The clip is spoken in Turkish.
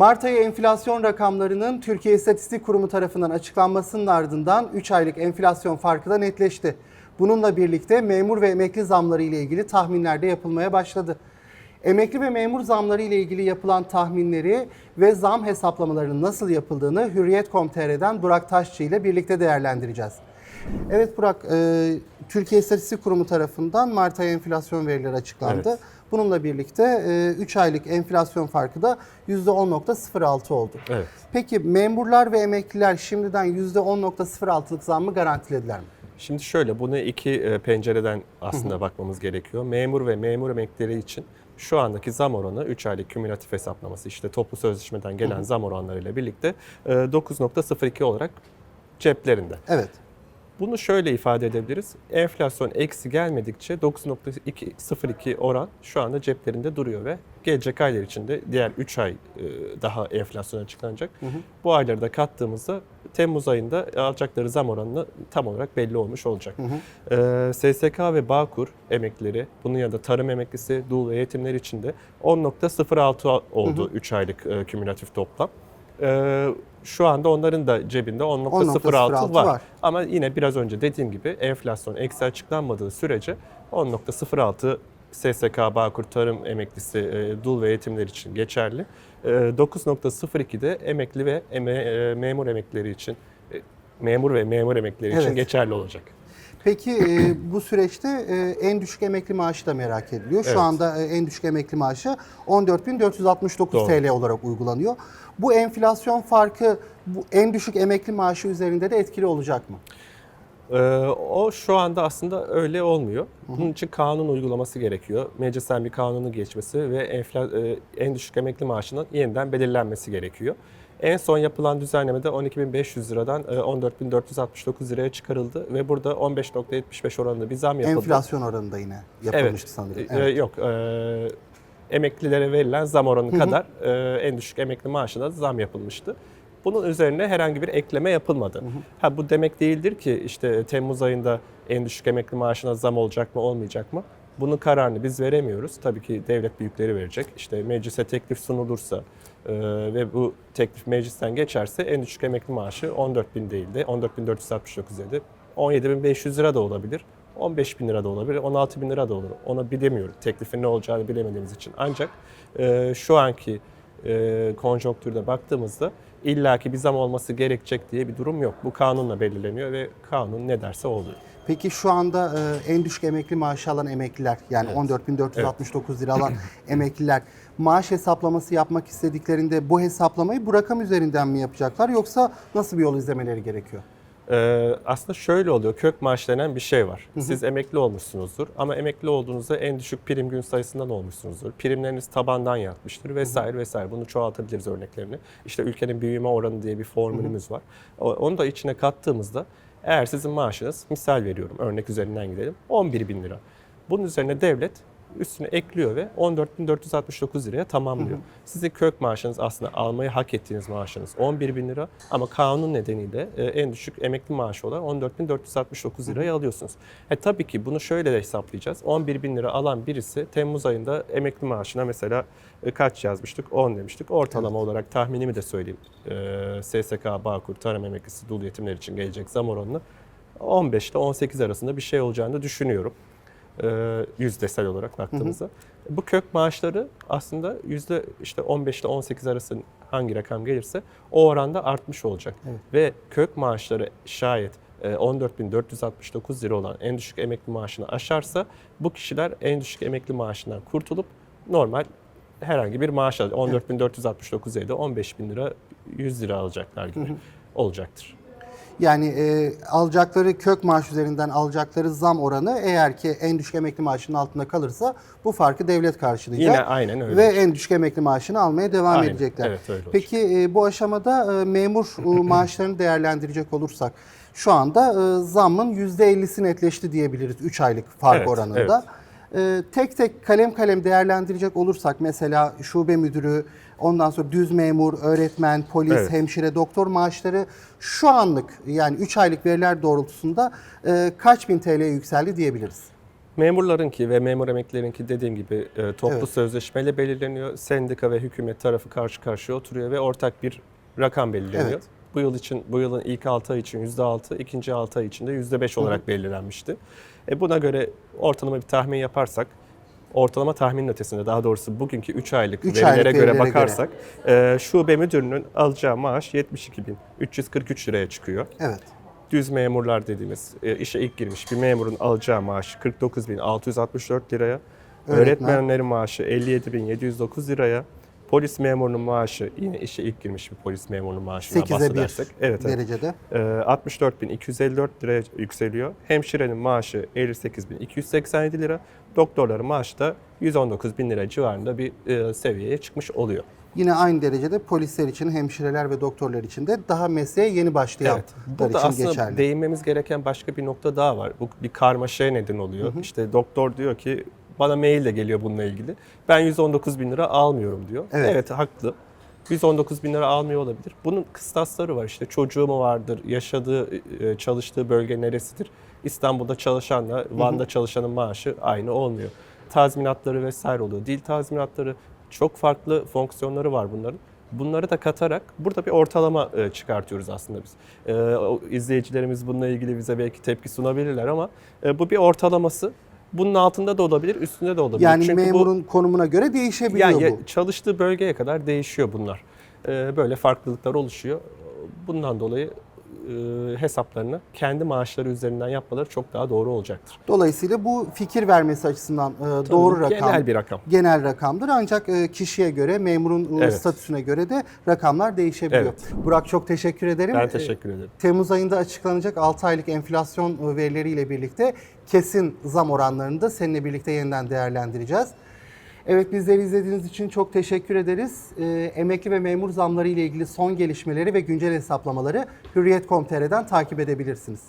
Mart ayı enflasyon rakamlarının Türkiye İstatistik Kurumu tarafından açıklanmasının ardından 3 aylık enflasyon farkı da netleşti. Bununla birlikte memur ve emekli zamları ile ilgili tahminler de yapılmaya başladı. Emekli ve memur zamları ile ilgili yapılan tahminleri ve zam hesaplamalarının nasıl yapıldığını Hürriyet.com.tr'den Burak Taşçı ile birlikte değerlendireceğiz. Evet Burak, e, Türkiye İstatistik Kurumu tarafından Mart ayı enflasyon verileri açıklandı. Evet. Bununla birlikte 3 aylık enflasyon farkı da %10.06 oldu. Evet. Peki memurlar ve emekliler şimdiden %10.06'lık zammı garantilediler mi? Şimdi şöyle bunu iki e, pencereden aslında bakmamız gerekiyor. Memur ve memur emeklileri için şu andaki zam oranı 3 aylık kümülatif hesaplaması işte toplu sözleşmeden gelen zam oranlarıyla birlikte e, 9.02 olarak ceplerinde. Evet. Bunu şöyle ifade edebiliriz. Enflasyon eksi gelmedikçe 9.02 oran şu anda ceplerinde duruyor ve gelecek aylar içinde diğer 3 ay e, daha enflasyon açıklanacak. Bu ayları da kattığımızda Temmuz ayında alacakları zam oranı tam olarak belli olmuş olacak. Ee, SSK ve Bağkur emeklileri, bunun yanında tarım emeklisi, dul ve yetimler için de 10.06 oldu 3 aylık e, kümülatif toplam. Ee, şu anda onların da cebinde 10.06 10.06 var. var. Ama yine biraz önce dediğim gibi enflasyon eksi açıklanmadığı sürece 10.06 SSK, Bağkur, Tarım Emeklisi, e, dul ve yetimler için geçerli. E, 9.02 de emekli ve eme- e, memur emeklileri için e, memur ve memur emeklileri için Evet. geçerli olacak. Peki e, bu süreçte e, en düşük emekli maaşı da merak ediliyor. Şu Evet. anda e, en düşük emekli maaşı 14.469 Doğru. TL olarak uygulanıyor. Bu enflasyon farkı bu en düşük emekli maaşı üzerinde de etkili olacak mı? Ee, o şu anda aslında öyle olmuyor. Bunun için kanun uygulaması gerekiyor. Meclisten bir kanunu geçmesi ve enfla, e, en düşük emekli maaşının yeniden belirlenmesi gerekiyor. En son yapılan düzenlemede 12.500 liradan e, 14.469 liraya çıkarıldı ve burada 15.75 oranında bir zam yapıldı. Enflasyon oranında yine yapılmıştı sanırım. E, Evet. Yok. e, emeklilere verilen zam oranı kadar e, en düşük emekli maaşına da zam yapılmıştı. Bunun üzerine herhangi bir ekleme yapılmadı. Ha bu demek değildir ki işte Temmuz ayında en düşük emekli maaşına zam olacak mı olmayacak mı? Bunun kararını biz veremiyoruz. Tabii ki devlet büyükleri verecek. İşte meclise teklif sunulursa e, ve bu teklif meclisten geçerse en düşük emekli maaşı 14.000 değil de 14.469 dedi. 17.500 lira da olabilir. 15 bin lira da olabilir, 16 bin lira da olur. Onu bilemiyorum. Teklifin ne olacağını bilemediğimiz için. Ancak e, şu anki e, konjonktürde baktığımızda illaki bir zam olması gerekecek diye bir durum yok. Bu kanunla belirleniyor ve kanun ne derse oluyor. Peki şu anda e, en düşük emekli maaşı alan emekliler yani Evet. 14.469 lira alan emekliler maaş hesaplaması yapmak istediklerinde bu hesaplamayı bu rakam üzerinden mi yapacaklar yoksa nasıl bir yol izlemeleri gerekiyor? Ee, aslında şöyle oluyor. Kök maaş denen bir şey var. Siz emekli olmuşsunuzdur ama emekli olduğunuzda en düşük prim gün sayısından olmuşsunuzdur. Primleriniz tabandan yatmıştır vesaire vesaire. Bunu çoğaltabiliriz örneklerini. İşte ülkenin büyüme oranı diye bir formülümüz var. Onu da içine kattığımızda eğer sizin maaşınız, misal veriyorum örnek üzerinden gidelim, 11 bin lira. Bunun üzerine devlet üstüne ekliyor ve 14.469 liraya tamamlıyor. Sizin kök maaşınız aslında almayı hak ettiğiniz maaşınız 11 bin lira ama kanun nedeniyle e, en düşük emekli maaşı olan 14.469 lirayı alıyorsunuz. E, tabii ki bunu şöyle de hesaplayacağız. 11 bin lira alan birisi Temmuz ayında emekli maaşına mesela e, kaç yazmıştık? 10 demiştik. Ortalama olarak tahminimi de söyleyeyim. E, SSK, Bağkur, Tarım Emeklisi, Dul Yetimler için gelecek zam oranını 15 ile 18 arasında bir şey olacağını düşünüyorum e, yüzdesel olarak baktığımızda. Bu kök maaşları aslında yüzde işte 15 ile 18 arası hangi rakam gelirse o oranda artmış olacak. Ve kök maaşları şayet e, 14.469 lira olan en düşük emekli maaşını aşarsa bu kişiler en düşük emekli maaşından kurtulup normal herhangi bir maaş alacak. 14.469 lirada 15.000 lira 100 lira alacaklar gibi olacaktır. Yani e, alacakları kök maaş üzerinden alacakları zam oranı eğer ki en düşük emekli maaşının altında kalırsa bu farkı devlet karşılayacak. Yine aynen öyle. Ve en düşük emekli maaşını almaya devam Aynen, edecekler. evet, öyle. Peki e, bu aşamada e, memur e, maaşlarını değerlendirecek olursak şu anda e, zammın %50'si netleşti diyebiliriz 3 aylık fark Evet, oranında. E, tek tek kalem kalem değerlendirecek olursak mesela şube müdürü, ondan sonra düz memur, öğretmen, polis, Evet. hemşire, doktor maaşları şu anlık yani 3 aylık veriler doğrultusunda e, kaç bin TL'ye yükseldi diyebiliriz? Memurlarınki ve memur emeklilerinki dediğim gibi e, toplu Evet. sözleşmeyle belirleniyor. Sendika ve hükümet tarafı karşı karşıya oturuyor ve ortak bir rakam belirleniyor. Evet. Bu yıl için bu yılın ilk 6 ay için %6, ikinci 6 ay için de %5 olarak belirlenmişti. E buna göre ortalama bir tahmin yaparsak ortalama tahminin ötesinde daha doğrusu bugünkü 3 aylık Üç verilere aylık göre verilere bakarsak e, şube müdürünün alacağı maaş 72.343 liraya çıkıyor. Evet. Düz memurlar dediğimiz e, işe ilk girmiş bir memurun alacağı maaş 49.664 liraya. Öğretmen. Öğretmenlerin maaşı 57.709 liraya. Polis memurunun maaşı yine işe ilk girmiş bir polis memurunun maaşından 8'e 1 bahsedersek. Evet, evet. derecede. E, 64.254 liraya yükseliyor. Hemşirenin maaşı 58.287 lira. Doktorların maaşı da 119.000 lira civarında bir e, seviyeye çıkmış oluyor. Yine aynı derecede polisler için, hemşireler ve doktorlar için de daha mesleğe yeni başlayanlar. Burada için aslında geçerli. değinmemiz gereken başka bir nokta daha var. Bu bir karmaşaya neden oluyor. İşte doktor diyor ki bana mail de geliyor bununla ilgili. Ben 119 bin lira almıyorum diyor. Evet. Evet, haklı. 119 bin lira almıyor olabilir. Bunun kıstasları var. İşte çocuğu mu vardır, yaşadığı, e, çalıştığı bölge neresidir? İstanbul'da çalışanla Van'da çalışanın maaşı aynı olmuyor. Tazminatları vesaire oluyor. Dil tazminatları çok farklı fonksiyonları var bunların. Bunları da katarak burada bir ortalama e, çıkartıyoruz aslında biz. E, izleyicilerimiz bununla ilgili bize belki tepki sunabilirler ama e, bu bir ortalaması. Bunun altında da olabilir, üstünde de olabilir. yani Çünkü bu- memurun konumuna göre değişebiliyor yani ya- bu. çalıştığı bölgeye kadar değişiyor bunlar. Ee, böyle farklılıklar oluşuyor. Bundan dolayı hesaplarını kendi maaşları üzerinden yapmaları çok daha doğru olacaktır. Dolayısıyla bu fikir vermesi açısından e, doğru Tabii, rakam. Genel bir rakam. genel rakamdır ancak e, kişiye göre, memurun e, Evet. statüsüne göre de rakamlar değişebiliyor. Burak çok teşekkür ederim. Ben E, teşekkür ederim. Temmuz ayında açıklanacak 6 aylık enflasyon e, verileriyle birlikte kesin zam oranlarını da seninle birlikte yeniden değerlendireceğiz. Evet bizleri izlediğiniz için çok teşekkür ederiz. E, emekli ve memur zamları ile ilgili son gelişmeleri ve güncel hesaplamaları Hürriyet.com.tr'den takip edebilirsiniz.